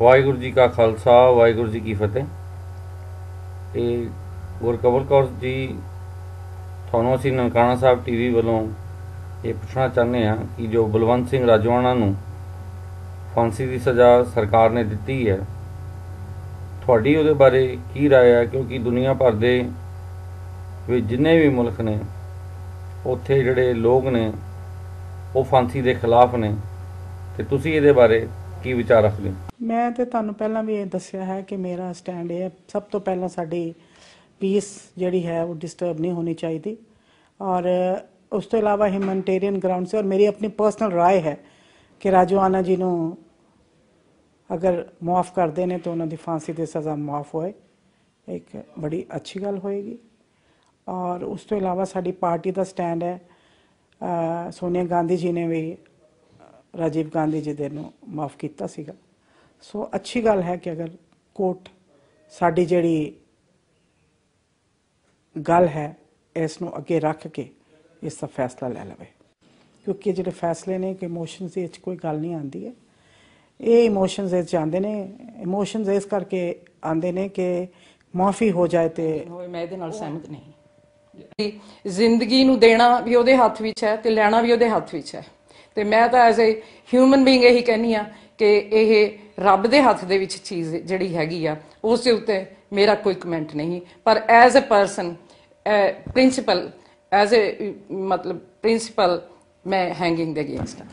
ਵਾਹਿਗੁਰੂ ਜੀ ਕਾ ਖਾਲਸਾ ਵਾਹਿਗੁਰੂ ਜੀ ਕੀ ਫਤਿਹ ਇਹ ਗੁਰਕਵਲ ਕੌਰ ਜੀ ਤੁਹਾਨੂੰ ਅਸੀਂ ਨਨਕਾਣਾ ਸਾਹਿਬ ਟੀਵੀ ਵੱਲੋਂ ਇਹ ਪੁੱਛਣਾ ਚਾਹੁੰਦੇ ਹਾਂ ਕਿ ਜੋ ਬਲਵੰਤ ਸਿੰਘ ਰਾਜਵਾਨਾ ਨੂੰ ਫਾਂਸੀ ਦੀ ਸਜ਼ਾ ਸਰਕਾਰ ਨੇ ਦਿੱਤੀ ਹੈ ਤੁਹਾਡੀ ਉਹਦੇ ਬਾਰੇ ਕੀ رائے ਹੈ ਕਿਉਂਕਿ ਦੁਨੀਆ ਭਰ ਦੇ ਵਿੱਚ ਜਿੰਨੇ ਵੀ ਮੁਲਕ ਨੇ ਉੱਥੇ ਜਿਹੜੇ ਲੋਕ ਨੇ ਉਹ ਫਾਂਸੀ ਦੇ ਖਿਲਾਫ ਨੇ ਤੇ ਤੁਸੀਂ ਇਹਦੇ ਬਾਰੇ ਕੀ ਵਿਚਾਰ ਰੱਖਦੇ ਹੋ ਮੈਂ ਤੇ ਤੁਹਾਨੂੰ ਪਹਿਲਾਂ ਵੀ ਇਹ ਦੱਸਿਆ ਹੈ ਕਿ ਮੇਰਾ ਸਟੈਂਡ ਇਹ ਹੈ ਸਭ ਤੋਂ ਪਹਿਲਾਂ ਸਾਡੀ ਪੀਸ ਜਿਹੜੀ ਹੈ ਉਹ ਡਿਸਟਰਬ ਨਹੀਂ ਹੋਣੀ ਚਾਹੀਦੀ ਔਰ ਉਸ ਤੋਂ ਇਲਾਵਾ ਹਿਊਮਨਿਟੇਰੀਅਨ ਗਰਾਊਂਡ ਸੇ ਔਰ ਮੇਰੀ ਆਪਣੀ ਪਰਸਨਲ رائے ਹੈ ਕਿ ਰਾਜਵਾਨਾ ਜੀ ਨੂੰ ਅਗਰ ਮਾਫ ਕਰਦੇ ਨੇ ਤਾਂ ਉਹਨਾਂ ਦੀ ਫਾਂਸੀ ਦੀ ਸਜ਼ਾ ਮਾਫ ਹੋਏ ਇੱਕ ਬੜੀ ਅੱਛੀ ਗੱਲ ਹੋਏਗੀ ਔਰ ਉਸ ਤੋਂ ਇਲਾਵਾ ਸਾਡੀ ਪਾਰਟੀ ਦਾ ਸਟੈਂਡ ਹੈ ਅ, ਸੋਨੀਆ ਗਾਂਧੀ ਜੀ ਨੇ ਵੀ ਰਾਜੀਵ ਗਾਂਧੀ ਜੀ ਦੇ ਨੂੰ ਮਾਫ ਕੀਤਾ ਸੀਗਾ ਸੋ ਅੱਛੀ ਗੱਲ ਹੈ ਕਿ ਅਗਰ ਕੋਰਟ ਸਾਡੀ ਜਿਹੜੀ ਗੱਲ ਹੈ, ਇਸ ਨੂੰ ਅੱਗੇ ਰੱਖ ਕੇ ਇਸ ਦਾ ਫੈਸਲਾ ਲੈ ਲਵੇ। ਕਿਉਂਕਿ ਜਿਹੜੇ ਫੈਸਲੇ ਨੇ ਕਿ ਇਮੋਸ਼ਨਸ ਦੇ ਵਿੱਚ ਕੋਈ ਗੱਲ ਨਹੀਂ ਆਉਂਦੀ ਹੈ। ਇਹ ਇਮੋਸ਼ਨਸ ਵਿੱਚ ਆਉਂਦੇ ਨੇ। ਇਮੋਸ਼ਨਸ ਇਸ ਕਰਕੇ ਆਉਂਦੇ ਨੇ ਕਿ ਮਾਫੀ ਹੋ ਜਾਏ ਤੇ ਮੈਂ ਇਹਦੇ ਨਾਲ ਸਹਿਮਤ ਨਹੀਂ। ਜ਼ਿੰਦਗੀ ਨੂੰ ਦੇਣਾ ਵੀ ਉਹਦੇ ਹੱਥ ਵਿੱਚ ਹੈ ਤੇ ਲੈਣਾ ਵੀ ਉਹਦੇ ਹੱਥ ਵਿੱਚ ਹੈ। ਤੇ ਮੈਂ ਤਾਂ ਐਜ਼ ਅ ਹਿਊਮਨ ਬੀਇੰਗ ਇਹੀ ਕਹਿੰਨੀ ਆ ਕਿ ਇਹ ਰੱਬ ਦੇ ਹੱਥ ਦੇ ਵਿੱਚ ਚੀਜ਼ ਜਿਹੜੀ ਹੈਗੀ ਆ, ਉਸ ਦੇ ਉੱਤੇ ਮੇਰਾ ਕੋਈ ਕਮੈਂਟ ਨਹੀਂ। ਪਰ as a person principal as a ਮਤਲਬ ਪ੍ਰਿੰਸੀਪਲ ਮੈਂ ਹੈਂਗਿੰਗ ਦੇ ਅਗੇਂਸਟ ਹਾਂ।